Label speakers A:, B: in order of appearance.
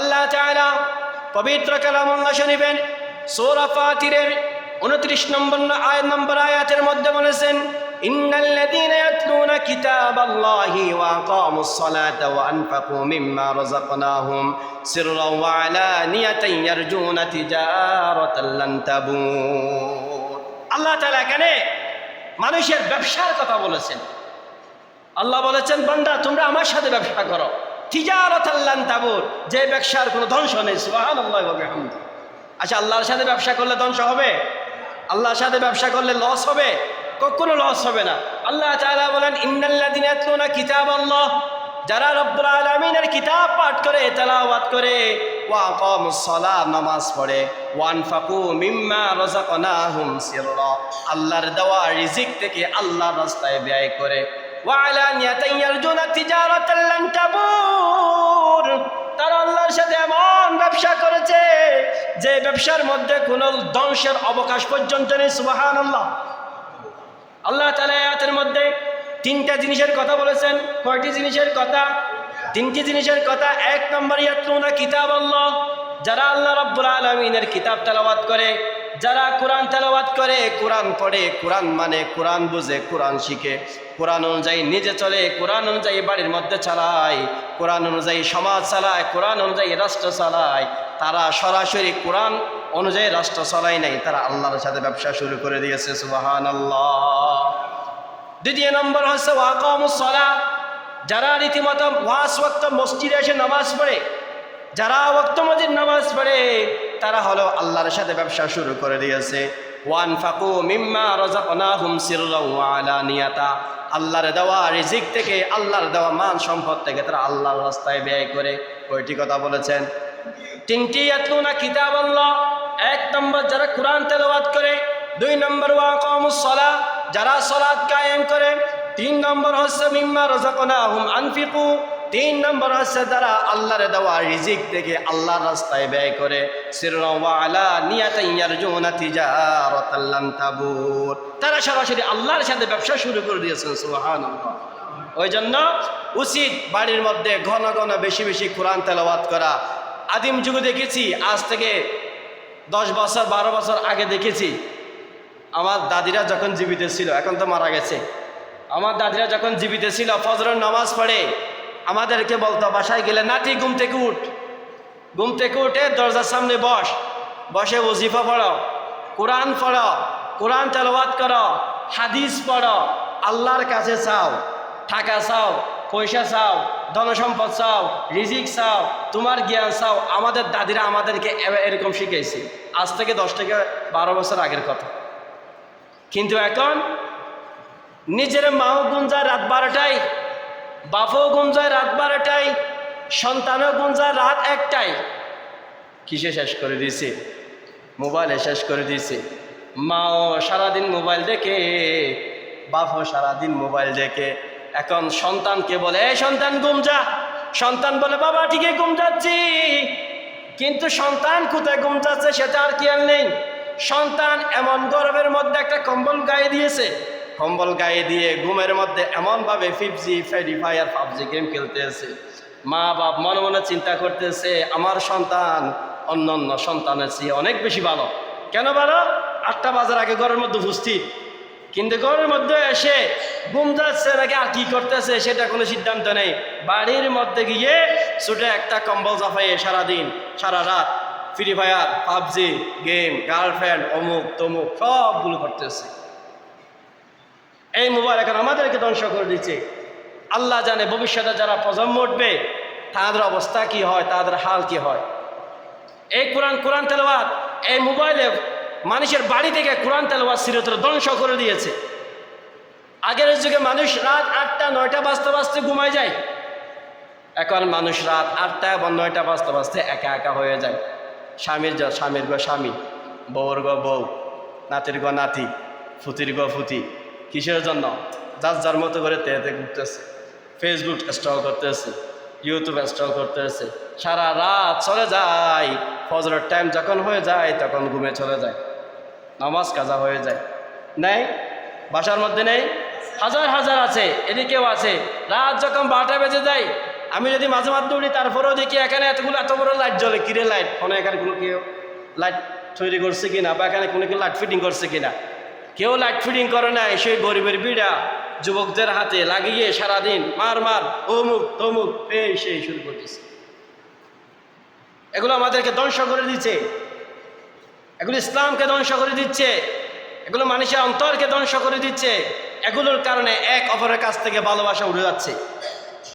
A: আল্লাহ China পবিত্র কালামুল্লাহ শরীফের সৌরা ফাতিরের উনত্রিশ নম্বর আয় নম্বর আয়াতের মধ্যে বলেছেন إن الذين يتلون كتاب الله وأقاموا الصلاة وأنفقوا مما رزقناهم سرا وعلانية يرجون تجارة لن تبور আল্লাহ তাআলা এখানে মানুষের ব্যবসার কথা বলেছেন আল্লাহ বলেছেন বান্দা তোমরা আমার সাথে ব্যবসা করো তিজারত আল্লাহ তাবুর যে ব্যবসার কোনো ধ্বংস নেই সুবাহান আল্লাহ আচ্ছা আল্লাহর সাথে ব্যবসা করলে ধ্বংস হবে? আল্লাহর সাথে ব্যবসা করলে লস হবে? কখনো লস হবে না। আল্লাহ তাআলা বলেন ইয়াতলুনা কিতাব আল্লাহ যারা রব্বুল আলামিনের কিতাব পাঠ করে, তেলাওয়াত করে, ওয়া আকামুস সালাহ, নামাজ পড়ে, ওয়ানফাকু মিম্মা রাযাকনাহুম সিররা। আল্লাহর দেওয়া রিজিক থেকে আল্লাহর রাস্তায় ব্যয় করে। ওয়ালানিয়াতান ইয়ারজুনা তিজারাতান লান তাবুর। তারা আল্লাহর সাথে এমন ব্যবসা করেছে যে ব্যবসার মধ্যে কোনো ধ্বংসের অবকাশ পর্যন্ত নেই, সুবহানাল্লাহ। আল্লাহ তালা আয়াতের মধ্যে তিনটা জিনিসের কথা বলেছেন। কয়টি জিনিসের কথা? তিনটি জিনিসের কথা। এক নম্বর ইয়াতলুনা কিতাব আল্লাহ যারা আল্লাহ রাব্বুল আলমিনের কিতাব তেলাওয়াত করে যারা কোরআন তেলাওয়াত করে, কোরআন পড়ে, কোরআন মানে কোরআন বুঝে, কোরআন শিখে। কোরআন অনুযায়ী নিজে চলে, কোরআন অনুযায়ী বাড়ির মধ্যে চালায়, কোরআন অনুযায়ী সমাজ চালায়, কোরআন অনুযায়ী রাষ্ট্র চালায়। তারা সরাসরি কোরআন অনুযায়ী রাষ্ট্র চালায় নাই, তারা আল্লাহর সাথে ব্যবসা শুরু করে দিয়েছে সুবাহান আল্লাহ দ্বিতীয় নম্বর হচ্ছে ওয়াকামুসলা যারা রীতিমতো ওয়াস ওয়াক্ত মসজিদে এসে নামাজ পড়ে, যারা ওয়াক্ত মসজিদ নামাজ পড়ে তারা হলো আল্লাহর সাথে ব্যবসা শুরু করে দিয়েছে। ওয়ান ফাকু মিম্মা রাযাকনাহুম সিররাও ওয়া আলানিয়াতা। আল্লাহর দেওয়া রিজিক থেকে আল্লাহর দেওয়া মান সম্পদ থেকে তারা আল্লাহর রাস্তায় ব্যয় করে। কয়টি কথা বলেছেন? তিনটি ইয়াতলুনা কিতাব আল্লাহ এক নম্বর যারা কোরআন তেলাওয়াত করে। দুই নম্বর ওয়াকামুস সালাহ, যারা সালাত কায়েম করে। তিন নম্বর হচ্ছে মিম্মা রাযাকনাহুম আনফিকু। তিন নম্বর হচ্ছে তারা আল্লাহর দেওয়া রিজিক থেকে আল্লাহর রাস্তায় ব্যয় করে। তারা সরাসরি আল্লাহর সাথে ব্যবসা শুরু করে দিয়েছেন ওই জন্য উচিত বাড়ির মধ্যে ঘন ঘন বেশি বেশি কোরআন তেলাওয়াত করা। আদিম যুগে দেখেছি, আজ থেকে দশ বছর, বারো বছর আগে দেখেছি, আমার দাদিরা যখন জীবিত ছিল, এখন তো মারা গেছে। আমার দাদিরা যখন জীবিত ছিল, ফজরের নামাজ পড়ে আমাদেরকে বলতো, বাসায় গেলে নাতি ঘুম থেকে উঠ। ঘুম থেকে উঠে দরজার সামনে বস। বসে ওজিফা পড়ো, কোরআন পড়ো, কোরআন তেলাওয়াত করো, হাদিস পড়ো, আল্লাহর কাছে চাও, টাকা চাও, পয়সা চাও, ধনসম্পদ চাও, রিজিক চাও, তোমার জ্ঞান চাও, আমাদের দাদিরা আমাদেরকে এরকম শিখেছে আজ থেকে দশ থেকে বারো বছর আগের কথা। কিন্তু এখন নিজের মাও গুঞ্জা রাত বারোটায় বাপও গুঞ্জায় রাত বারোটায়, সন্তানও গুঞ্জায় রাত একটায়। কিসে শেষ করে দিয়েছে? মোবাইলে শেষ করে দিয়েছে। মাও সারাদিন মোবাইল দেখে, বাপও সারাদিন মোবাইল দেখে। এখন সন্তানকে বলে, এই সন্তান, ঘুম যা। সন্তান বলে, বাবা, ঠিকই গুম যাচ্ছি। কিন্তু সন্তান কোথায় গুম যাচ্ছে সেটা আর কি আর নেই। সন্তান এমন গর্বের মধ্যে একটা কম্বল গায়ে দিয়েছে। কম্বল গায়ে দিয়ে ঘুমের মধ্যে এমনভাবে ফিফজি ফ্রি ফায়ার, পাবজি গেম খেলতেছে। মা বাপ মনে মনে চিন্তা করতেছে, আমার সন্তান, অন্য অন্য সন্তানের চেয়ে অনেক বেশি ভালো। কেন ভালো? আটটা বাজার আগে ঘরের মধ্যে উপস্থিত। কিন্তু ঘরের মধ্যে এসে ঘুম যাচ্ছে, নাকি আর কি করতেছে, সেটা কোনো সিদ্ধান্ত নেই। বাড়ির মধ্যে গিয়ে ছুটে একটা কম্বল চাপাইয়ে সারাদিন, সারা রাত free fire, PUBG game, girlfriend, অমুক, তমুক, সবগুলো করতেছে। এই এখন আমাদেরকে ধ্বংস করে দিচ্ছে। আল্লাহ জানে ভবিষ্যতে যারা প্রজন্ম উঠবে, তাদের অবস্থা কি হয়, তাদের হাল কি হয়। এই কোরআন কোরআন তেলাওয়াত, এই মোবাইলে মানুষের বাড়ি থেকে কোরআন তেলাওয়াত সিরতর ধ্বংস করে দিয়েছে। আগের যুগে মানুষ রাত আটটা, নয়টা বাজতে বাজতে ঘুমায় যায়। এখন মানুষ রাত আটটা বা নয়টা বাজতে বাজতে একা একা হয়ে যায়। স্বামীর স্বামীর গো স্বামী, বউর গো বউ, নাতির গো নাতি, ফুতির গো ফুতি। কিসের জন্য? যার যার মতো করে তেতে ঘুরতেছে। ফেসবুক স্টল করতেছে ইউটিউব স্টল করতেছে। সারা রাত চলে যায়, ফজরের টাইম যখন হয়ে যায়, তখন ঘুমে চলে যায়। নামাজ কাজা হয়ে যায়। নেই? বাসার মধ্যে নেই? হাজার হাজার আছে, এদিকেও আছে। রাত যখন বারোটা বেজে যায়, আমি যদি মাঝে মাঝে উঠি তারপরেও দেখি এখানে এতগুলো, এত বড় লাইট জ্বলে। কিরে লাইট কোনো এখানে কোনো কেউ লাইট তৈরি করছে কিনা? বা এখানে কোনো কেউ লাইট ফিটিং করছে কিনা? কেউ লাইট ফিটিং করে নাই, সেই গরিবের বিড়া যুবকদের হাতে লাগিয়ে সারাদিন মার মার, অমুক, তমুক, এই, সেই শুরু করতেছে এগুলো আমাদেরকে ধ্বংস করে দিচ্ছে। এগুলো ইসলামকে ধ্বংস করে দিচ্ছে। এগুলো মানুষের অন্তরকে ধ্বংস করে দিচ্ছে। এগুলোর কারণে এক অপরের কাছ থেকে ভালোবাসা উঠে যাচ্ছে।